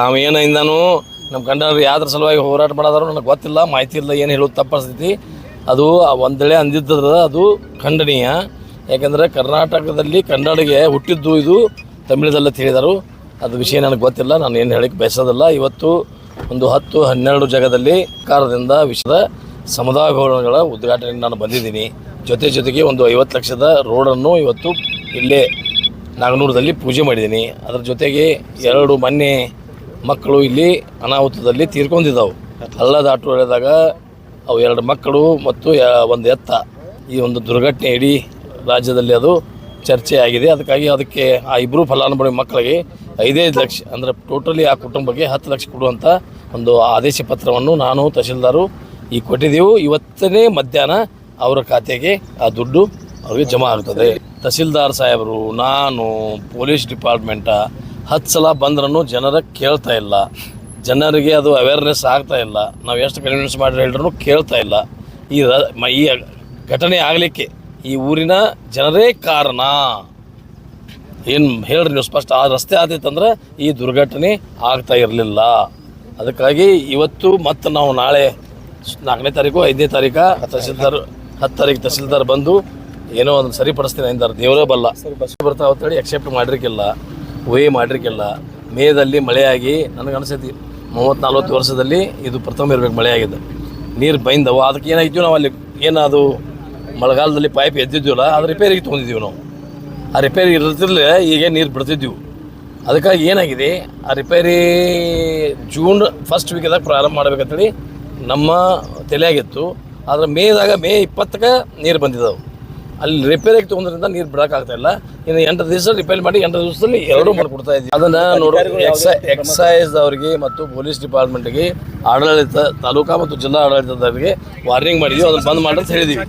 ಅವೇನಿಂದನೂ ನಮ್ಮ ಗಂಡರು ಯಾವ್ದ್ರ ಸಲುವಾಗಿ ಹೋರಾಟ ಮಾಡೋದಾರು ನನಗೆ ಗೊತ್ತಿಲ್ಲ, ಮಾಹಿತಿ ಇಲ್ಲ, ಏನು ಹೇಳೋದು ತಪ್ಪಿಸ್ತೈತಿ ಅದು ಒಂದೆಳೆ ಅಂದಿದ್ದದ, ಅದು ಖಂಡನೀಯ. ಯಾಕಂದರೆ ಕರ್ನಾಟಕದಲ್ಲಿ ಕನ್ನಡಿಗೆ ಹುಟ್ಟಿದ್ದು ಇದು ತಮಿಳದಲ್ಲ ತಿಳಿದರು. ಅದು ವಿಷಯ ನನಗೆ ಗೊತ್ತಿಲ್ಲ, ನಾನು ಏನು ಹೇಳಕ್ಕೆ ಬಯಸೋದಿಲ್ಲ. ಇವತ್ತು ಒಂದು ಹತ್ತು ಹನ್ನೆರಡು ಜಾಗದಲ್ಲಿ ಕಾರದಿಂದ ವಿಶ್ವದ ಸಮುದಾಯ ಭವನಗಳ ಉದ್ಘಾಟನೆ ನಾನು ಬಂದಿದ್ದೀನಿ. ಜೊತೆ ಜೊತೆಗೆ ಒಂದು ಐವತ್ತು ಲಕ್ಷದ ರೋಡನ್ನು ಇವತ್ತು ಇಲ್ಲೇ ನಾಗನೂರದಲ್ಲಿ ಪೂಜೆ ಮಾಡಿದ್ದೀನಿ. ಅದರ ಜೊತೆಗೆ ಎರಡು ಮೊನ್ನೆ ಮಕ್ಕಳು ಇಲ್ಲಿ ಅನಾಹುತದಲ್ಲಿ ತೀರ್ಕೊಂಡಿದ್ದಾವೆ. ಹಳ್ಳ ದಾಟು ಎಳೆದಾಗ ಅವು ಎರಡು ಮಕ್ಕಳು ಮತ್ತು ಒಂದು ಎತ್ತ. ಈ ಒಂದು ದುರ್ಘಟನೆ ಇಡೀ ರಾಜ್ಯದಲ್ಲಿ ಅದು ಚರ್ಚೆ ಆಗಿದೆ ಅದಕ್ಕಾಗಿ ಅದಕ್ಕೆ ಆ ಇಬ್ಬರು ಫಲಾನುಭವಿ ಮಕ್ಕಳಿಗೆ ಐದೈದು ಲಕ್ಷ ಅಂದರೆ ಟೋಟಲಿ ಆ ಕುಟುಂಬಕ್ಕೆ ಹತ್ತು ಲಕ್ಷ ಕೊಡುವಂಥ ಒಂದು ಆದೇಶ ಪತ್ರವನ್ನು ನಾನು ತಹಶೀಲ್ದಾರು ಈ ಕೊಟ್ಟಿದ್ದೆವು. ಇವತ್ತನೇ ಮಧ್ಯಾಹ್ನ ಅವರ ಖಾತೆಗೆ ಆ ದುಡ್ಡು ಅವರಿಗೆ ಜಮಾ ಆಗ್ತದೆ. ತಹಸೀಲ್ದಾರ್ ಸಾಹೇಬರು, ನಾನು ಪೊಲೀಸ್ ಡಿಪಾರ್ಟ್ಮೆಂಟ ಹತ್ತು ಸಲ ಬಂದ್ರೂ ಜನರ ಕೇಳ್ತಾ ಇಲ್ಲ. ಜನರಿಗೆ ಅದು ಅವೇರ್ನೆಸ್ ಆಗ್ತಾ ಇಲ್ಲ. ನಾವು ಎಷ್ಟು ಕನ್ವಿನ್ಸ್ ಮಾಡಿ ಹೇಳಿದ್ರು ಕೇಳ್ತಾ ಇಲ್ಲ. ಈ ರ- ಈ ಘಟನೆ ಆಗಲಿಕ್ಕೆ ಈ ಊರಿನ ಜನರೇ ಕಾರಣ. ಏನು ಹೇಳ್ರಿ ನೀವು ಸ್ಪಷ್ಟ, ಆ ರಸ್ತೆ ಆದೈತಂದ್ರೆ ಈ ದುರ್ಘಟನೆ ಆಗ್ತಾ ಇರಲಿಲ್ಲ. ಅದಕ್ಕಾಗಿ ಇವತ್ತು ಮತ್ತು ನಾವು ನಾಳೆ ನಾಲ್ಕನೇ ತಾರೀಕು, ಐದನೇ ತಾರೀಕು ತಹಸೀಲ್ದಾರ್, ಹತ್ತು ತಾರೀಕು ತಹಸೀಲ್ದಾರ್ ಬಂದು ಏನೋ ಒಂದು ಸರಿಪಡಿಸ್ತೀನಿ ಅಂದರೆ ದೇವರೇ ಬಲ್ಲ. ಬಸ್ ಬರ್ತಾವ ಅಂತೇಳಿ ಎಕ್ಸೆಪ್ಟ್ ಮಾಡಿರ್ಕಿಲ್ಲ ವೇ ಮಾಡಿರ್ಕಿಲ್ಲ ಮೇದಲ್ಲಿ ಮಳೆಯಾಗಿ ನನಗೆ ಅನಿಸೈತಿ ಮೂವತ್ತು ನಲ್ವತ್ತು ವರ್ಷದಲ್ಲಿ ಇದು ಪ್ರಥಮ ಇರಬೇಕು ಮಳೆ ಆಗಿದೆ ನೀರು ಬೈಂದವು, ಅದಕ್ಕೆ ಏನಾಗಿದ್ವಿ ನಾವು ಅಲ್ಲಿ ಏನದು ಮಳೆಗಾಲದಲ್ಲಿ ಪೈಪ್ ಎದ್ದಿದ್ದೀವಲ್ಲ ಅದು ರಿಪೇರಿಗೆ ತೊಗೊಂಡಿದ್ದೀವಿ ನಾವು. ಆ ರಿಪೇರಿ ಇರ್ತಿರ್ಲಿಲ್ಲ, ಈಗ ನೀರು ಬಿಡ್ತಿದ್ವಿ. ಅದಕ್ಕಾಗಿ ಏನಾಗಿದೆ, ಆ ರಿಪೇರಿ ಜೂನ್ ಫಸ್ಟ್ ವೀಕ್ದಾಗ ಪ್ರಾರಂಭ ಮಾಡ್ಬೇಕಂತೇಳಿ ನಮ್ಮ ತಲೆಯಾಗಿತ್ತು ಆದರೆ ಮೇದಾಗ ಮೇ ಇಪ್ಪತ್ತಕ್ಕೆ ನೀರು ಬಂದಿದ್ದಾವೆ ಅಲ್ಲಿ ರಿಪೇರಿಗೆ ತೊಗೊಂಡ್ರಿಂದ ನೀರು ಬಿಡೋಕ್ಕಾಗ್ತಾ ಇಲ್ಲ. ಇನ್ನು ಎಂಟು ದಿವಸ ರಿಪೇರಿ ಮಾಡಿ ಎಂಟು ದಿವಸದಲ್ಲಿ ಎರಡೂ ಮಾಡಿಕೊಡ್ತಾ ಇದ್ವಿ ಅದನ್ನು ನೋಡ ಎಕ್ಸೈ ಎಕ್ಸೈಸ್ ಅವರಿಗೆ ಮತ್ತು ಪೊಲೀಸ್ ಡಿಪಾರ್ಟ್ಮೆಂಟ್ಗೆ ಆಡಳಿತ ತಾಲೂಕಾ ಮತ್ತು ಜಿಲ್ಲಾ ಆಡಳಿತದವರಿಗೆ ವಾರ್ನಿಂಗ್ ಮಾಡಿದ್ವಿ. ಅದನ್ನು ಬಂದ್ ಮಾಡಿ ಅಂತ ಹೇಳಿದೀವಿ.